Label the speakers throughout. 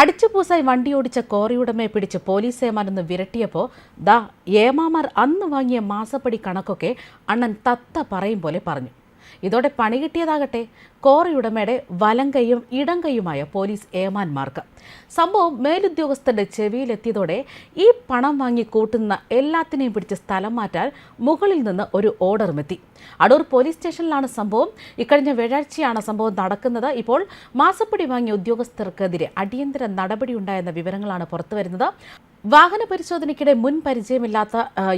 Speaker 1: അടിച്ചുപൂസായി വണ്ടിയോടിച്ച കോറിയുടമയെ പിടിച്ച് പോലീസ് ഏമാനൊന്ന് വിരട്ടിയപ്പോൾ ദാ ഏമാമാർ അന്ന് വാങ്ങിയ മാസപ്പടി കണക്കൊക്കെ അണ്ണൻ തത്ത പറയും പോലെ പറഞ്ഞു. ഇതോടെ പണി കിട്ടിയതാകട്ടെ. കോറിയുടമയുടെ വലം കൈയും ഇടം കൈയുമായ പോലീസ് ഏമാന്മാർക്ക്. സംഭവം മേലുദ്യോഗസ്ഥരുടെ ചെവിയിലെത്തിയതോടെ ഈ പണം വാങ്ങി കൂട്ടുന്ന എല്ലാത്തിനെയും പിടിച്ച് സ്ഥലം മാറ്റാൻ മുകളിൽ നിന്ന് ഒരു ഓർഡറും എത്തി അടൂർ പോലീസ് സ്റ്റേഷനിലാണ് സംഭവം. ഇക്കഴിഞ്ഞ വ്യാഴാഴ്ചയാണ് സംഭവം നടക്കുന്നത്. ഇപ്പോൾ മാസപ്പടി വാങ്ങിയ ഉദ്യോഗസ്ഥർക്കെതിരെ അടിയന്തര നടപടിയുണ്ടായെന്ന വിവരങ്ങളാണ് പുറത്തുവരുന്നത്. വാഹന പരിശോധനയ്ക്കിടെ മുൻ പരിചയമില്ലാത്ത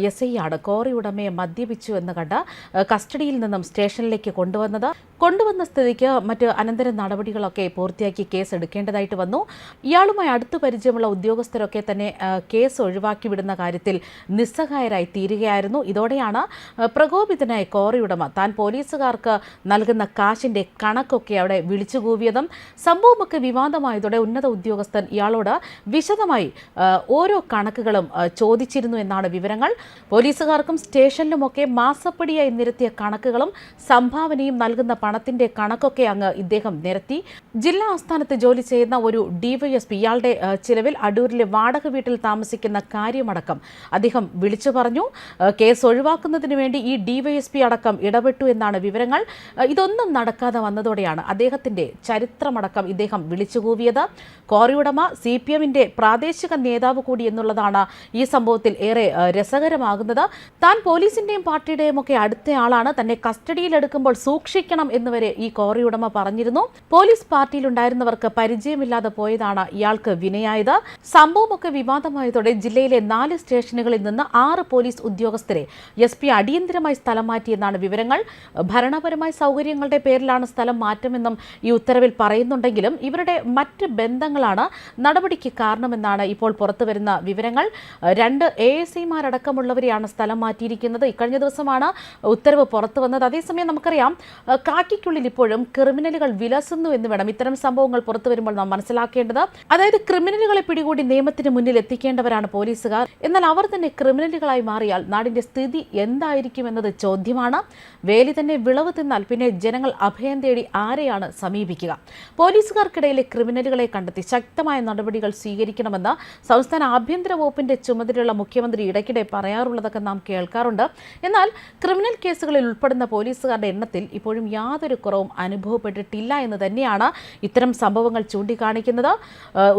Speaker 1: എസ് ഐ ആണ് കോറി ഉടമയെ മദ്യപിച്ചു എന്ന് കണ്ട് കസ്റ്റഡിയിൽ നിന്നും സ്റ്റേഷനിലേക്ക് കൊണ്ടുവന്നത്. കൊണ്ടുവന്ന സ്ഥിതിക്ക് മറ്റ് അനന്തര നടപടികളൊക്കെ പൂർത്തിയാക്കി കേസ് എടുക്കേണ്ടതായിട്ട് വന്നു. ഇയാളുമായി അടുത്ത് പരിചയമുള്ള ഉദ്യോഗസ്ഥരൊക്കെ തന്നെ കേസ് ഒഴിവാക്കി വിടുന്ന കാര്യത്തിൽ നിസ്സഹായരായി തീരുകയായിരുന്നു. ഇതോടെയാണ് പ്രകോപിതനായ കോറി ഉടമ താൻ പോലീസുകാർക്ക് നൽകുന്ന കാശിന്റെ കണക്കൊക്കെ അവിടെ വിളിച്ചുകൂവിയതും സംഭവമൊക്കെ വിവാദമായതോടെ ഉന്നത ഉദ്യോഗസ്ഥൻ ഇയാളോട് വിശദമായി ഓരോ കണക്കുകളും ചോദിച്ചിരുന്നു എന്നാണ് വിവരങ്ങൾ. പോലീസുകാർക്കും സ്റ്റേഷനിലുമൊക്കെ മാസപ്പടിയായി നിരത്തിയ കണക്കുകളും സംഭാവനയും നൽകുന്ന പണത്തിന്റെ കണക്കൊക്കെ അങ്ങ് ഇദ്ദേഹം നിരത്തി. ജില്ലാ ആസ്ഥാനത്ത് ജോലി ചെയ്യുന്ന ഒരു ഡിവൈഎസ്പി ഇയാളുടെ ചിലവിൽ അടൂരിലെ വാടക വീട്ടിൽ താമസിക്കുന്ന കാര്യമടക്കം അദ്ദേഹം വിളിച്ചു പറഞ്ഞു. കേസ് ഒഴിവാക്കുന്നതിന് വേണ്ടി ഈ ഡിവൈഎസ്പി അടക്കം ഇടപെട്ടു എന്നാണ് വിവരങ്ങൾ. ഇതൊന്നും നടക്കാതെ വന്നതോടെയാണ് അദ്ദേഹത്തിന്റെ ചരിത്രമടക്കം ഇദ്ദേഹം വിളിച്ചുകൂവിയത് കോറിയുടമ സി പി എമ്മിന്റെ പ്രാദേശിക നേതാവ് കൂടി എന്നുള്ളതാണ് ഈ സംഭവത്തിൽ ഏറെ രസകരമാകുന്നത്. താൻ പോലീസിന്റെയും പാർട്ടിയുടെയും ഒക്കെ അടുത്തയാളാണ്. തന്നെ കസ്റ്റഡിയിലെടുക്കുമ്പോൾ സൂക്ഷിക്കണം എന്നുവരെ ഈ കോറി ഉടമ പറഞ്ഞിരുന്നു. പോലീസ് പാർട്ടിയിലുണ്ടായിരുന്നവർക്ക് പരിചയമില്ലാതെ പോയതാണ് ഇയാൾക്ക് വിനയായത്. സംഭവമൊക്കെ വിവാദമായതോടെ ജില്ലയിലെ നാല് സ്റ്റേഷനുകളിൽ നിന്ന് ആറ് പോലീസ് ഉദ്യോഗസ്ഥരെ എസ് പി അടിയന്തരമായി സ്ഥലം മാറ്റിയെന്നാണ് വിവരങ്ങൾ. ഭരണപരമായ സൗകര്യങ്ങളുടെ പേരിലാണ് സ്ഥലം മാറ്റമെന്നും ഈ ഉത്തരവിൽ പറയുന്നുണ്ടെങ്കിലും ഇവരുടെ മറ്റ് ബന്ധങ്ങളാണ് നടപടിക്ക് കാരണമെന്നാണ് ഇപ്പോൾ പുറത്തുവരുന്ന വിവരങ്ങൾ. രണ്ട് എ എസ് ഐമാരടക്കമുള്ളവരെയാണ് സ്ഥലം മാറ്റിയിരിക്കുന്നത്. ഇക്കഴിഞ്ഞ ദിവസമാണ് ഉത്തരവ് പുറത്തു വന്നത് അതേസമയം നമുക്കറിയാം അഹ് കാക്കിക്കുള്ളിൽ ഇപ്പോഴും ക്രിമിനലുകൾ വിലസുന്നു എന്ന് വേണം ഇത്തരം സംഭവങ്ങൾ പുറത്തു വരുമ്പോൾ നാം മനസ്സിലാക്കേണ്ടത്. അതായത് ക്രിമിനലുകളെ പിടികൂടി നിയമത്തിന് മുന്നിൽ എത്തിക്കേണ്ടവരാണ് പോലീസുകാർ. എന്നാൽ അവർ തന്നെ ക്രിമിനലുകളായി മാറിയാൽ നാടിന്റെ സ്ഥിതി എന്തായിരിക്കും എന്നത് ചോദ്യമാണ്. വേലി തന്നെ വിളവ് തിന്നാൽ പിന്നെ ജനങ്ങൾ അഭയം തേടി ആരെയാണ് സമീപിക്കുക? പോലീസുകാർക്കിടയിലെ ക്രിമിനലുകളെ കണ്ടെത്തി ശക്തമായ നടപടികൾ സ്വീകരിക്കണമെന്ന് സംസ്ഥാന ആഭ്യന്തര വകുപ്പിന്റെ ചുമതലയുള്ള മുഖ്യമന്ത്രി ഇടയ്ക്കിടെ പറയാറുള്ളതൊക്കെ നാം കേൾക്കാറുണ്ട്. എന്നാൽ ക്രിമിനൽ കേസുകളിൽ ഉൾപ്പെടുന്ന പോലീസുകാരുടെ എണ്ണത്തിൽ ഇപ്പോഴും യാതൊരു കുറവും അനുഭവപ്പെട്ടിട്ടില്ല എന്ന് തന്നെയാണ് ഇത്തരം സംഭവങ്ങൾ ചൂണ്ടിക്കാണിക്കുന്നത്.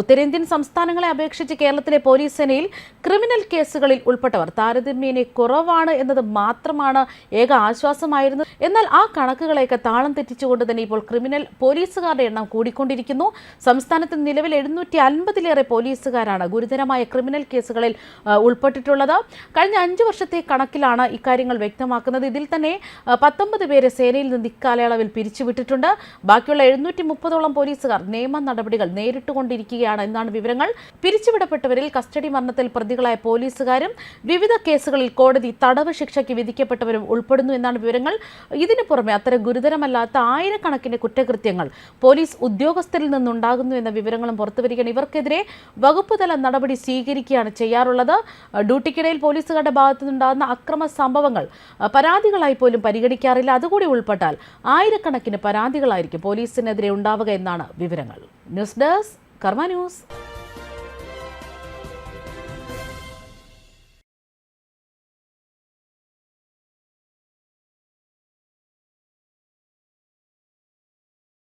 Speaker 1: ഉത്തരേന്ത്യൻ സംസ്ഥാനങ്ങളെ അപേക്ഷിച്ച് കേരളത്തിലെ പോലീസ് സേനയിൽ ക്രിമിനൽ കേസുകളിൽ ഉൾപ്പെട്ടവർ താരതമ്യേന കുറവാണ് എന്നത് മാത്രമാണ് ഏക ആശ്വാസമായിരുന്നത്. എന്നാൽ ആ കണക്കുകളെയൊക്കെ താളം തെറ്റിച്ചുകൊണ്ട് തന്നെ ഇപ്പോൾ ക്രിമിനൽ പോലീസുകാരുടെ എണ്ണം കൂടിക്കൊണ്ടിരിക്കുന്നു. സംസ്ഥാനത്ത് നിലവിൽ എഴുന്നൂറ്റി അൻപതിലേറെ പോലീസുകാരാണ് ഗുരുതരമായ ക്രിമിനൽ കേസുകളിൽ ഉൾപ്പെട്ടിട്ടുള്ളത്. കഴിഞ്ഞ അഞ്ച് വർഷത്തെ കണക്കിലാണ് ഇക്കാര്യങ്ങൾ വ്യക്തമാക്കുന്നത്. ഇതിൽ തന്നെ പത്തൊമ്പത് പേരെ സേനയിൽ നിന്ന് ഇക്കാലയളവിൽ പിരിച്ചുവിട്ടിട്ടുണ്ട്. ബാക്കിയുള്ള എഴുന്നൂറ്റി മുപ്പതോളം പോലീസുകാർ നിയമ നടപടികൾ നേരിട്ടുകൊണ്ടിരിക്കുകയാണ് എന്നാണ് വിവരങ്ങൾ. പിരിച്ചുവിടപ്പെട്ടവരിൽ കസ്റ്റഡി മരണത്തിൽ പ്രതികളായ പോലീസുകാരും വിവിധ കേസുകളിൽ കോടതി തടവ് ശിക്ഷയ്ക്ക് വിധിക്കപ്പെട്ടവരും ഉൾപ്പെടുന്നു എന്നാണ് വിവരങ്ങൾ. ഇതിനു പുറമെ അത്തരം ഗുരുതരമല്ലാത്ത ആയിരക്കണക്കിന് കുറ്റകൃത്യങ്ങൾ പോലീസ് ഉദ്യോഗസ്ഥരിൽ നിന്നുണ്ടാകുന്നു എന്ന വിവരങ്ങളും പുറത്തുവരികയാണ് ഇവർക്കെതിരെ വകുപ്പുതല നടപടി സ്വീകരിക്കുകയാണ് ചെയ്യാറുള്ളത്. ഡ്യൂട്ടിക്കിടയിൽ പോലീസുകാരുടെ ഭാഗത്തു നിന്നുണ്ടാകുന്ന അക്രമ സംഭവങ്ങൾ പരാതികളായി പോലും പരിഗണിക്കാറില്ല. അതുകൂടി ഉൾപ്പെട്ടാൽ ആയിരക്കണക്കിന് പരാതികളായിരിക്കും പോലീസിനെതിരെ ഉണ്ടാവുക എന്നാണ് വിവരങ്ങൾ. News desk Karma news.